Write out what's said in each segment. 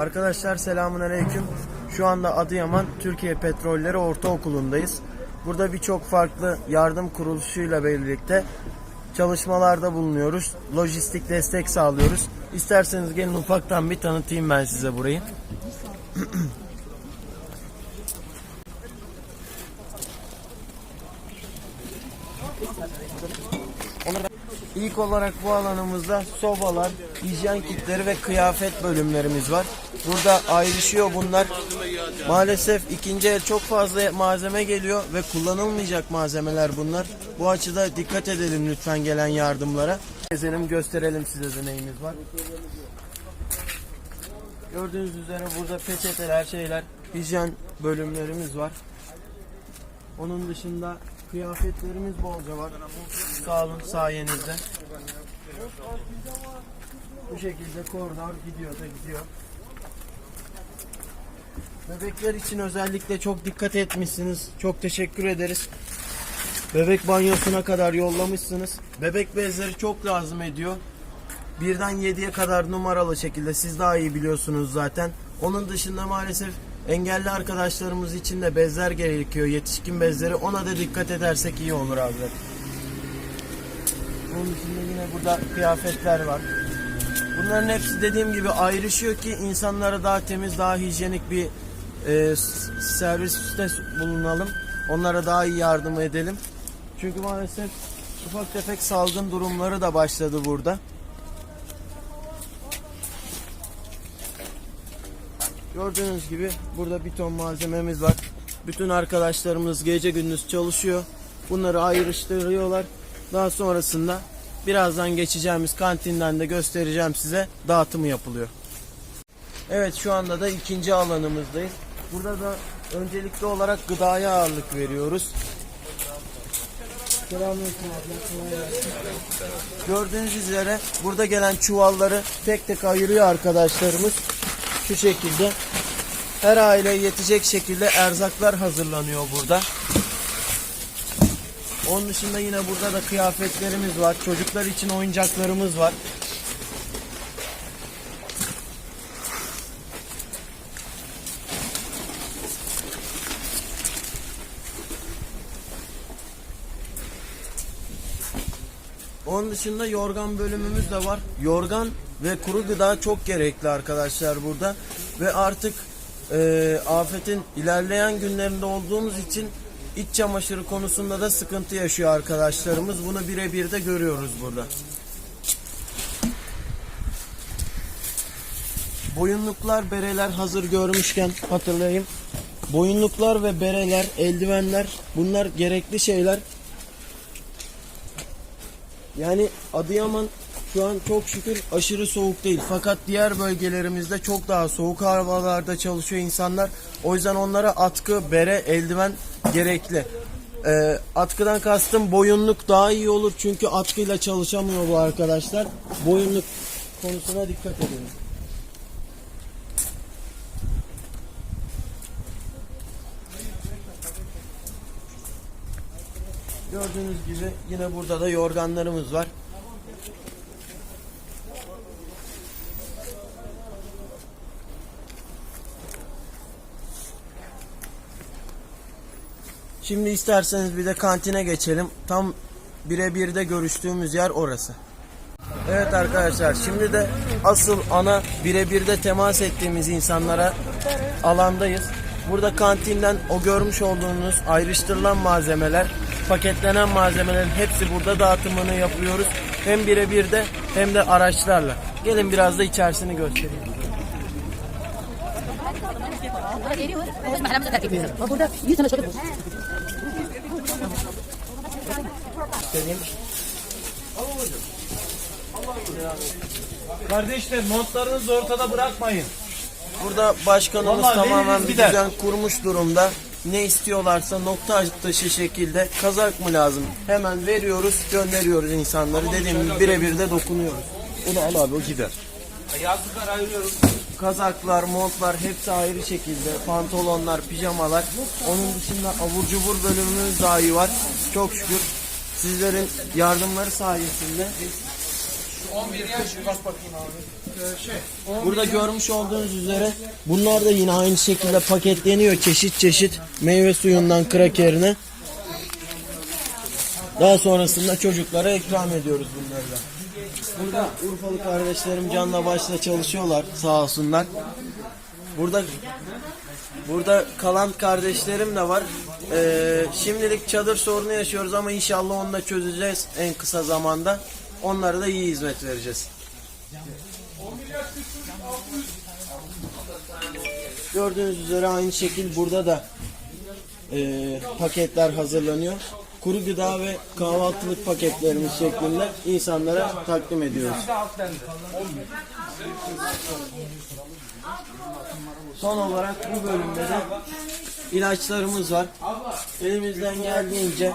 Arkadaşlar selamun aleyküm. Şu anda Adıyaman Türkiye Petrolleri Ortaokulu'ndayız. Burada birçok farklı yardım kuruluşuyla birlikte çalışmalarda bulunuyoruz. Lojistik destek sağlıyoruz. İsterseniz gelin ufaktan bir tanıtayım ben size burayı. İlk olarak bu alanımızda sobalar, hijyen kitleri ve kıyafet bölümlerimiz var. Burada ayrışıyor bunlar. Maalesef ikinci el çok fazla malzeme geliyor ve kullanılmayacak malzemeler bunlar. Bu açıda dikkat edelim lütfen gelen yardımlara. Gezelim gösterelim size de neyimiz var. Gördüğünüz üzere burada peçeteler şeyler, hijyen bölümlerimiz var. Onun dışında kıyafetlerimiz bolca var. Sağ olun sayenizde. Bu şekilde koridor gidiyor da gidiyor. Bebekler için özellikle çok dikkat etmişsiniz. Çok teşekkür ederiz. Bebek banyosuna kadar yollamışsınız. Bebek bezleri çok lazım ediyor. Birden 7'ye kadar numaralı şekilde siz daha iyi biliyorsunuz zaten. Onun dışında maalesef engelli arkadaşlarımız için de bezler gerekiyor. Yetişkin bezleri. Ona da dikkat edersek iyi olur abi. Onun dışında yine burada kıyafetler var. Bunların hepsi dediğim gibi ayrışıyor ki insanlara daha temiz, daha hijyenik bir e, serviste bulunalım. Onlara daha iyi yardım edelim. Çünkü maalesef ufak tefek salgın durumları da başladı burada. Gördüğünüz gibi burada bir ton malzememiz var. Bütün arkadaşlarımız gece gündüz çalışıyor. Bunları ayrıştırıyorlar. Daha sonrasında birazdan geçeceğimiz kantinden de göstereceğim size dağıtımı yapılıyor. Evet şu anda da ikinci alanımızdayız. Burada da öncelikli olarak gıdaya ağırlık veriyoruz. Gördüğünüz üzere burada gelen çuvalları tek tek ayırıyor arkadaşlarımız. Şu şekilde. Her aileye yetecek şekilde erzaklar hazırlanıyor burada. Onun dışında yine burada da kıyafetlerimiz var. Çocuklar için oyuncaklarımız var. Onun dışında yorgan bölümümüz de var. Yorgan ve kuru gıda çok gerekli arkadaşlar burada. Ve artık e, afetin ilerleyen günlerinde olduğumuz için iç çamaşırı konusunda da sıkıntı yaşıyor arkadaşlarımız. Bunu birebir de görüyoruz burada. Boyunluklar, bereler hazır görmüşken hatırlayayım. Boyunluklar ve bereler, eldivenler bunlar gerekli şeyler. Yani Adıyaman şu an çok şükür aşırı soğuk değil. Fakat diğer bölgelerimizde çok daha soğuk havalarda çalışıyor insanlar. O yüzden onlara atkı, bere, eldiven gerekli. Ee, atkıdan kastım boyunluk daha iyi olur çünkü atkıyla çalışamıyor bu arkadaşlar. Boyunluk konusuna dikkat edin. Gördüğünüz gibi yine burada da yorganlarımız var. Şimdi isterseniz bir de kantine geçelim. Tam birebir de görüştüğümüz yer orası. Evet arkadaşlar şimdi de asıl ana birebir de temas ettiğimiz insanlara alandayız. Burada kantinden o görmüş olduğunuz ayrıştırılan malzemeler, paketlenen malzemelerin hepsi burada dağıtımını yapıyoruz. Hem birebir de hem de araçlarla. Gelin biraz da içerisini göstereyim. Burada 100 tane. Göstereyim. Kardeşler montlarınızı ortada bırakmayın. Burada başkanımız Vallahi tamamen veririz bir gider. düzen kurmuş durumda. Ne istiyorlarsa nokta atışı şekilde kazak mı lazım? Hemen veriyoruz, gönderiyoruz insanları. Dediğim gibi birebir de dokunuyoruz. Onu al abi o gider. Yazlıklar ayırıyoruz. Kazaklar, montlar hepsi ayrı şekilde. Pantolonlar, pijamalar. Onun dışında abur cubur bölümümüz dahi var. Çok şükür sizlerin yardımları sayesinde Burada görmüş olduğunuz üzere bunlar da yine aynı şekilde paketleniyor çeşit çeşit meyve suyundan krakerine. Daha sonrasında çocuklara ikram ediyoruz bunları da. Burada Urfalı kardeşlerim canla başla çalışıyorlar sağ olsunlar. Burada burada kalan kardeşlerim de var. Ee, şimdilik çadır sorunu yaşıyoruz ama inşallah onu da çözeceğiz en kısa zamanda. Onlara da iyi hizmet vereceğiz. Gördüğünüz üzere aynı şekil burada da e, paketler hazırlanıyor. Kuru gıda ve kahvaltılık paketlerimiz şeklinde insanlara takdim ediyoruz. Son olarak bu bölümde de ilaçlarımız var. Elimizden geldiğince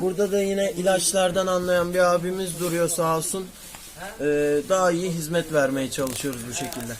Burada da yine ilaçlardan anlayan bir abimiz duruyor sağ olsun. Ee, daha iyi hizmet vermeye çalışıyoruz bu şekilde.